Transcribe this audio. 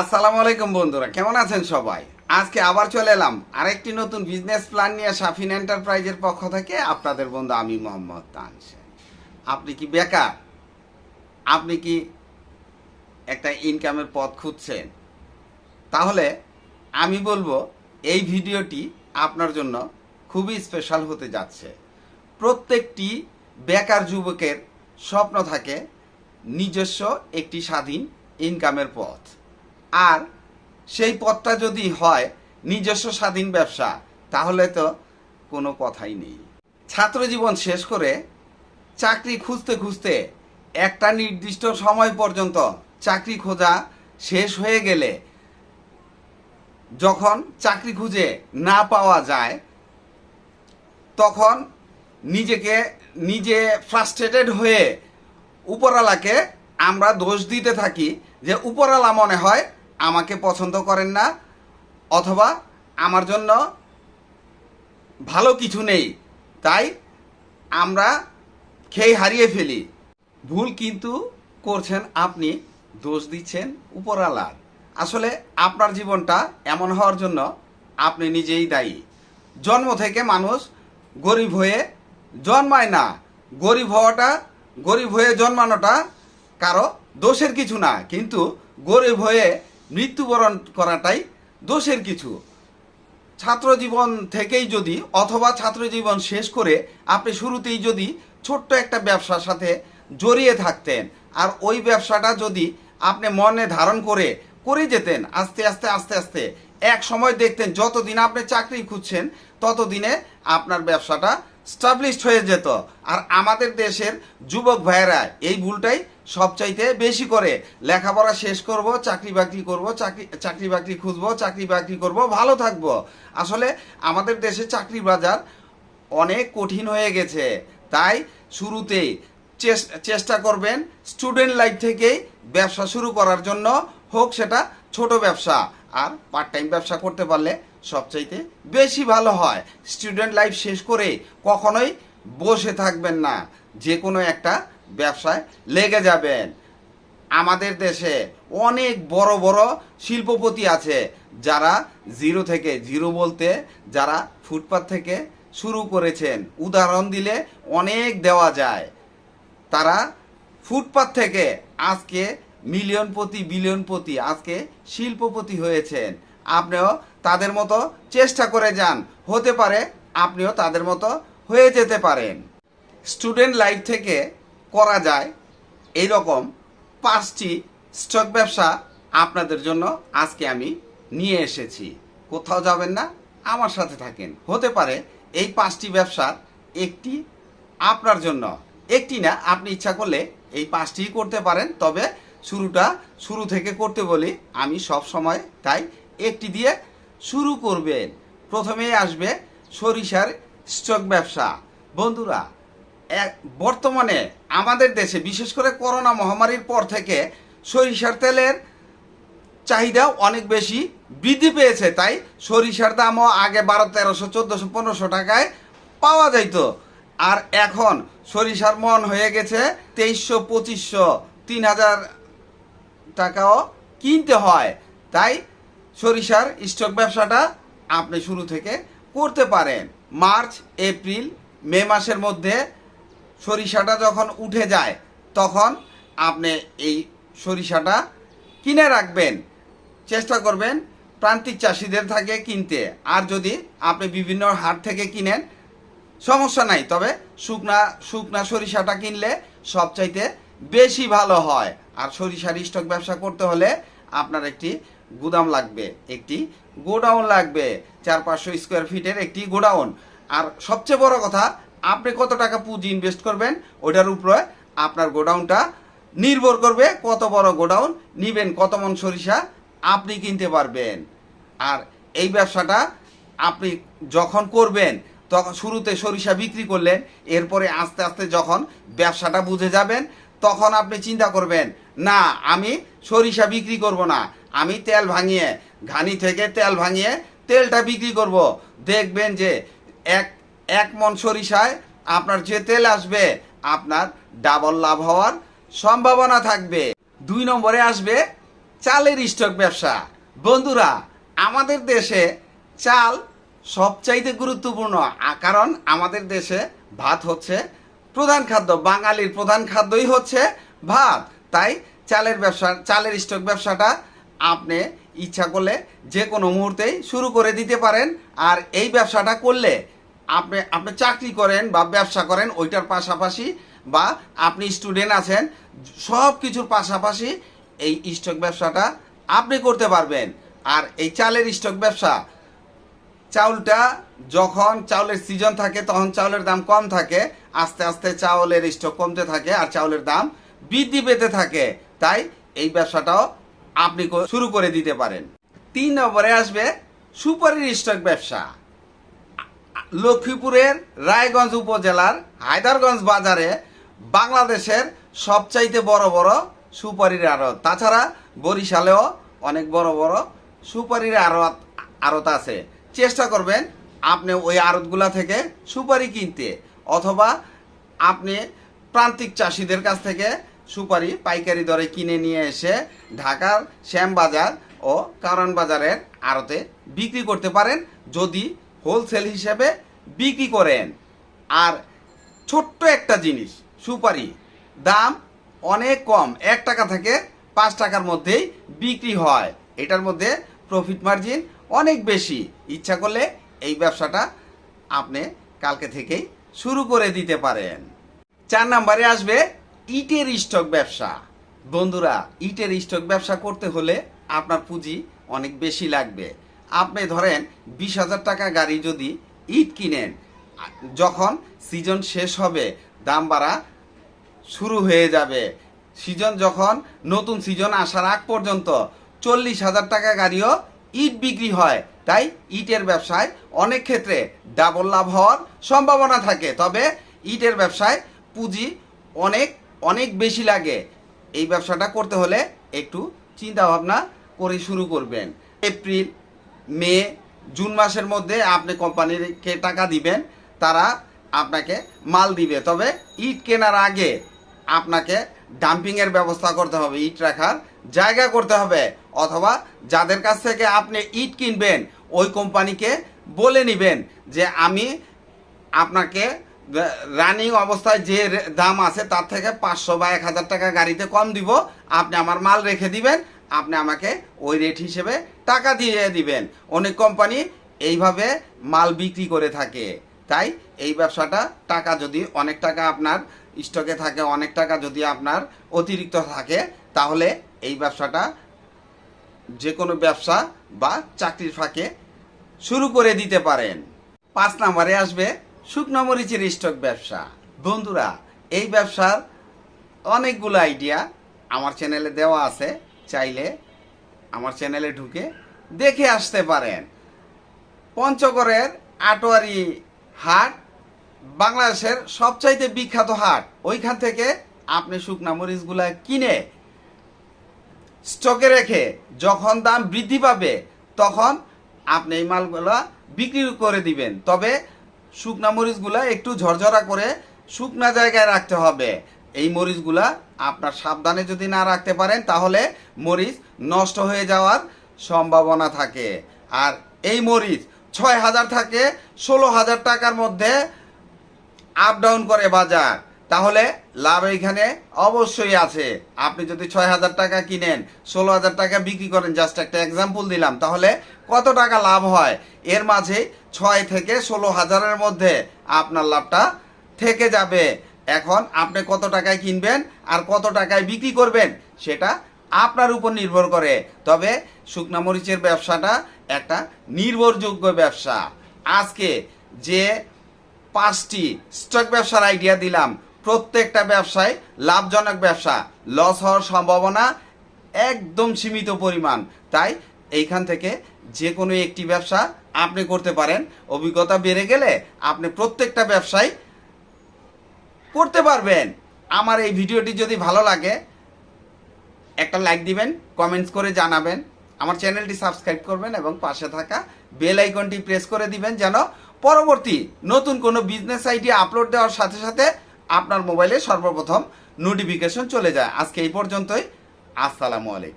আসসালামু আলাইকুম বন্ধুরা, কেমন আছেন সবাই? আজকে আবার চলে এলাম আরেকটি নতুন বিজনেস প্ল্যান নিয়ে সাফিন এন্টারপ্রাইজের পক্ষ থেকে আপনাদের বন্ধু আমি মোহাম্মদ তানসেন। আপনি কি বেকার? আপনি কি একটা ইনকামের পথ খুঁজছেন? তাহলে আমি বলব এই ভিডিওটি আপনার জন্য খুবই স্পেশাল হতে যাচ্ছে। প্রত্যেকটি বেকার যুবকের স্বপ্ন থাকে নিজস্ব একটি স্বাধীন ইনকামের পথ। আর সেই পথটা যদি হয়, নিজস্ব স্বাধীন ব্যবসা, তাহলে তো কোনো কথাই নেই। ছাত্র জীবন শেষ করে চাকরি খুঁজতে খুঁজতে একটা নির্দিষ্ট সময় পর্যন্ত চাকরি খোঁজা শেষ হয়ে গেলে যখন চাকরি খুঁজে না পাওয়া যায়, তখন নিজেকে, নিজে ফ্রাস্ট্রেটেড হয়ে উপরওয়ালাকে আমরা দোষ দিতে থাকি যে উপরওয়ালা মনে হয় আমাকে পছন্দ করেন না, অথবা আমার জন্য ভালো কিছু নেই, তাই আমরা খেয়ে হারিয়ে ফেলি। ভুল কিন্তু করছেন আপনি, দোষ দিচ্ছেন উপরওয়ালার আসলে আপনার জীবনটা এমন হওয়ার জন্য আপনি নিজেই দায়ী। জন্ম থেকে মানুষ গরিব হয়ে জন্মায় না। গরিব হওয়াটা, গরিব হয়ে জন্মানোটা কারও দোষের কিছু না, কিন্তু গরিব হয়ে মৃত্যুবরণ করাটাই দোষের কিছু। ছাত্র জীবন থেকেই যদি, অথবা ছাত্র জীবন শেষ করে আপনি শুরুতেই যদি ছোট্ট একটা ব্যবসার সাথে জড়িয়ে থাকতেন, আর ওই ব্যবসাটা যদি আপনি মনে ধারণ করে করে যেতেন, আস্তে আস্তে আস্তে আস্তে এক সময় দেখতেন যতদিন আপনি চাকরি খুঁজছেন, ততদিনে আপনার ব্যবসাটা স্টাবলিশড হয়ে যেত। আর আমাদের দেশের যুবক ভাইয়েরা এই ভুলটাই সবচাইতে বেশি করে। লেখাপড়া শেষ করব, চাকরি বাকরি করব, চাকরি চাকরি বাকরি খুঁজবো, চাকরি বাকরি করব, ভালো থাকব। আসলে আমাদের দেশে চাকরি বাজার অনেক কঠিন হয়ে গেছে। তাই শুরুতেই চেষ্টা করবেন স্টুডেন্ট লাইফ থেকেই ব্যবসা শুরু করার জন্য। হোক সেটা ছোট ব্যবসা, আর পার্ট টাইম ব্যবসা করতে পারলে সবচাইতে বেশি ভালো হয়। স্টুডেন্ট লাইফ শেষ করে কখনোই বসে থাকবেন না। যে কোনো একটা ব্যবসায় লেগে যাবেন। আমাদের দেশে অনেক বড় বড় শিল্পপতি আছে, যারা জিরো থেকে জিরো বলতে যারা ফুটপাত থেকে শুরু করেছেন। উদাহরণ দিলে অনেক দেওয়া যায়। তারা ফুটপাত থেকে আজকে মিলিয়নপতি বিলিয়নপতি আজকে শিল্পপতি হয়েছেন। আপনিও তাদের মতো চেষ্টা করে যান। হতে পারে আপনিও তাদের মতো হয়ে যেতে পারেন। স্টুডেন্ট লাইফ থেকে করা যায় এই রকম পাঁচটি স্টক ব্যবসা আপনাদের জন্য আজকে আমি নিয়ে এসেছি। কোথাও যাবেন না, আমার সাথে থাকেন। হতে পারে এই পাঁচটি ব্যবসার একটি আপনার জন্য। একটি না, আপনি ইচ্ছা করলে এই পাঁচটিই করতে পারেন, তবে শুরুটা শুরু থেকে করতে বলি, আমি সব সময় তাই একটি দিয়ে শুরু করবেন। প্রথমেই আসবে সরিষার স্টক ব্যবসা। বন্ধুরা বর্তমানে আমাদের দেশে, বিশেষ করে করোনা মহামারীর পর থেকে সরিষার তেলের চাহিদা অনেক বেশি বৃদ্ধি পেয়েছে। তাই সরিষার দামও আগে বারো, তেরোশো, চোদ্দোশো, পনেরোশো টাকায় পাওয়া যাইতো। আর এখন সরিষার মন হয়ে গেছে তেইশশো, পঁচিশশো, তিন হাজার টাকাও কিনতে হয়। তাই সরিষার স্টক ব্যবসাটা আপনি শুরু থেকে করতে পারেন। মার্চ, এপ্রিল, মে মাসের মধ্যে সরিষাটা যখন উঠে যায়, তখন আপনি এই সরিষাটা কিনে রাখবেন। চেষ্টা করবেন প্রান্তিক চাষিদের থাকে কিনতে। আর যদি আপনি বিভিন্ন হাট থেকে কিনেন, সমস্যা নাই, তবে শুকনা শুকনা সরিষাটা কিনলে সবচাইতে বেশি ভালো হয়। আর সরিষার স্টক ব্যবসা করতে হলে আপনার একটি গুদাম লাগবে, একটি গোডাউন লাগবে চার পাঁচশো স্কোয়ার ফিটের একটি গোডাউন। আর সবচেয়ে বড় কথা, আপনি কত টাকা পুঁজি ইনভেস্ট করবেন ওটার উপরে আপনার গোডাউনটা নির্ভর করবে কত বড় গোডাউন, নিবেন কত মন সরিষা, আপনি কিনতে পারবেন। আর এই ব্যবসাটা আপনি যখন করবেন, তখন শুরুতে সরিষা বিক্রি করলেন, এরপরে আস্তে আস্তে যখন ব্যবসাটা বুঝে যাবেন তখন আপনি চিন্তা করবেন, না, আমি সরিষা বিক্রি করব না। আমি তেল ভাঙিয়ে, ঘানি থেকে তেল ভাঙিয়ে তেলটা বিক্রি করব। দেখবেন যে এক এক মন সরিষায় আপনার যে তেল আসবে, আপনার ডাবল লাভ হওয়ার সম্ভাবনা থাকবে। দুই নম্বরে আসবে চালের স্টক ব্যবসা। বন্ধুরা, আমাদের দেশে চাল সবচাইতে গুরুত্বপূর্ণ কারণ আমাদের দেশে ভাত হচ্ছে প্রধান খাদ্য, বাঙালির প্রধান খাদ্যই হচ্ছে ভাত। তাই চালের ব্যবসা, চালের স্টক ব্যবসাটা আপনি ইচ্ছা করলে যে কোনো মুহূর্তেই শুরু করে দিতে পারেন। আর এই ব্যবসাটা করলে আপনি আপনি চাকরি করেন বা ব্যবসা করেন, ওইটার পাশাপাশি বা আপনি স্টুডেন্ট আছেন, সব কিছুর পাশাপাশি এই স্টক ব্যবসাটা আপনি করতে পারবেন। আর এই চালের স্টক ব্যবসা চাউলটা যখন চাউলের সিজন থাকে, তখন চাউলের দাম কম থাকে, আস্তে আস্তে চাউলের স্টক কমতে থাকে আর চাউলের দাম বৃদ্ধি পেতে থাকে। তাই এই ব্যবসাটাও আপনি শুরু করে দিতে পারেন। তিন নম্বরে আসবে সুপারির স্টক ব্যবসা। লক্ষ্মীপুরের রায়গঞ্জ উপজেলার হায়দারগঞ্জ বাজারে বাংলাদেশের সবচাইতে বড় বড় সুপারির আড়ত। তাছাড়া বরিশালেও অনেক বড় বড় সুপারির আড়ত আড়ত আছে। চেষ্টা করবেন আপনি ওই আড়তগুলা থেকে সুপারি কিনতে, অথবা আপনি প্রান্তিক চাষিদের কাছ থেকে সুপারি পাইকারি দরে কিনে নিয়ে এসে ঢাকার শ্যামবাজার ও কারণ বাজারের আড়তে বিক্রি করতে পারেন, যদি হোলসেল হিসেবে বিক্রি করেন। আর ছোট্ট একটা জিনিস, সুপারি, দাম অনেক কম, এক টাকা থেকে পাঁচ টাকার মধ্যেই বিক্রি হয়। এটার মধ্যে প্রফিট মার্জিন অনেক বেশি। ইচ্ছা করলে এই ব্যবসাটা আপনি কালকে থেকেই শুরু করে দিতে পারেন। চার নম্বরে আসবে ইটের স্টক ব্যবসা। বন্ধুরা, ইটের স্টক ব্যবসা করতে হলে আপনার পুঁজি অনেক বেশি লাগবে। আপনি ধরেন বিশ হাজার টাকা গাড়ি যদি ইট কিনেন, যখন সিজন শেষ হবে, দাম বাড়া শুরু হয়ে যাবে। সিজন যখন নতুন সিজন আসার আগ পর্যন্ত চল্লিশ হাজার টাকা গাড়িও ইট বিক্রি হয়। তাই ইটের ব্যবসায় অনেক ক্ষেত্রে ডাবল লাভ হওয়ার সম্ভাবনা থাকে। তবে ইটের ব্যবসায় পুঁজি অনেক অনেক বেশি লাগে। এই ব্যবসাটা করতে হলে একটু চিন্তা ভাবনা করে শুরু করবেন। এপ্রিল, মে, জুন মাসের মধ্যে আপনি কোম্পানিকে টাকা দিবেন। তারা আপনাকে মাল দিবে। তবে ইট কেনার আগে আপনাকে ডাম্পিংয়ের ব্যবস্থা করতে হবে। ইট রাখার জায়গা করতে হবে। অথবা যাদের কাছ থেকে আপনি ইট কিনবেন, ওই কোম্পানিকে বলে নেবেন যে আমি আপনাকে রানিং অবস্থায় যে দাম আছে তার থেকে পাঁচশো বা এক হাজার টাকা গাড়িতে কম দিব। আপনি আমার মাল রেখে দিবেন, আপনি আমাকে ওই রেট হিসেবে টাকা দিয়ে দিবেন। অনেক কোম্পানি এইভাবে মাল বিক্রি করে থাকে। তাই এই ব্যবসাটা টাকা যদি অনেক টাকা আপনার স্টকে থাকে, অনেক টাকা যদি আপনার অতিরিক্ত থাকে, তাহলে এই ব্যবসাটা যে কোনো ব্যবসা বা চাকরির ফাঁকে শুরু করে দিতে পারেন। পাঁচ নম্বরে আসবে শুকনো মরিচের স্টক ব্যবসা। বন্ধুরা, এই ব্যবসার অনেকগুলো আইডিয়া আমার চ্যানেলে দেওয়া আছে। চাইলে আমার চ্যানেলে ঢুকে দেখে আসতে পারেন। পঞ্চগড়ের আটোয়ারি হাট বাংলাদেশের সবচাইতে বিখ্যাত হাট। ওইখান থেকে আপনি শুকনা মরিচগুলা কিনে স্টকে রেখে যখন দাম বৃদ্ধি পাবে, তখন আপনি এই মালগুলা বিক্রি করে দিবেন। তবে শুকনা মরিচগুলা একটু ঝরঝরা করে শুকনা জায়গায় রাখতে হবে। এই মরিচগুলা আপনার সাবধানে যদি না রাখতে পারেন, তাহলে মরিচ নষ্ট হয়ে যাওয়ার সম্ভাবনা থাকে। আর এই মরিচ ছয় হাজার থাকে ষোলো হাজার টাকার মধ্যে আপ ডাউন করে বাজার। তাহলে লাভ এইখানে অবশ্যই আছে। আপনি যদি ছয় হাজার টাকা কিনেন ষোলো হাজার টাকা বিক্রি করেন জাস্ট একটা এক্সাম্পল দিলাম, তাহলে কত টাকা লাভ হয়? এর মাঝে ছয় থেকে ষোলো হাজারের মধ্যে আপনার লাভটা থেকে যাবে। এখন আপনি কত টাকায় কিনবেন আর কত টাকায় বিক্রি করবেন, সেটা আপনার উপর নির্ভর করে। তবে শুকনা মরিচের ব্যবসাটা একটা নির্ভরযোগ্য ব্যবসা। আজকে যে পাঁচটি স্টক ব্যবসার আইডিয়া দিলাম প্রত্যেকটা ব্যবসায় লাভজনক ব্যবসা। লস হওয়ার সম্ভাবনা একদম সীমিত পরিমাণ। তাই এইখান থেকে যে কোনো একটি ব্যবসা আপনি করতে পারেন। অভিজ্ঞতা বেড়ে গেলে আপনি প্রত্যেকটা ব্যবসায় করতে পারবেন। আমার এই ভিডিওটি যদি ভালো লাগে, একটা লাইক দিবেন কমেন্টস করে জানাবেন। আমার চ্যানেলটি সাবস্ক্রাইব করবেন এবং পাশে থাকা বেল আইকনটি প্রেস করে দিবেন যেন পরবর্তী নতুন কোনো বিজনেস আইডিয়া আপলোড দেওয়ার সাথে সাথে আপনার মোবাইলে সর্বপ্রথম নোটিফিকেশন চলে যায়। আজকে এই পর্যন্তই। আসসালামু আলাইকুম।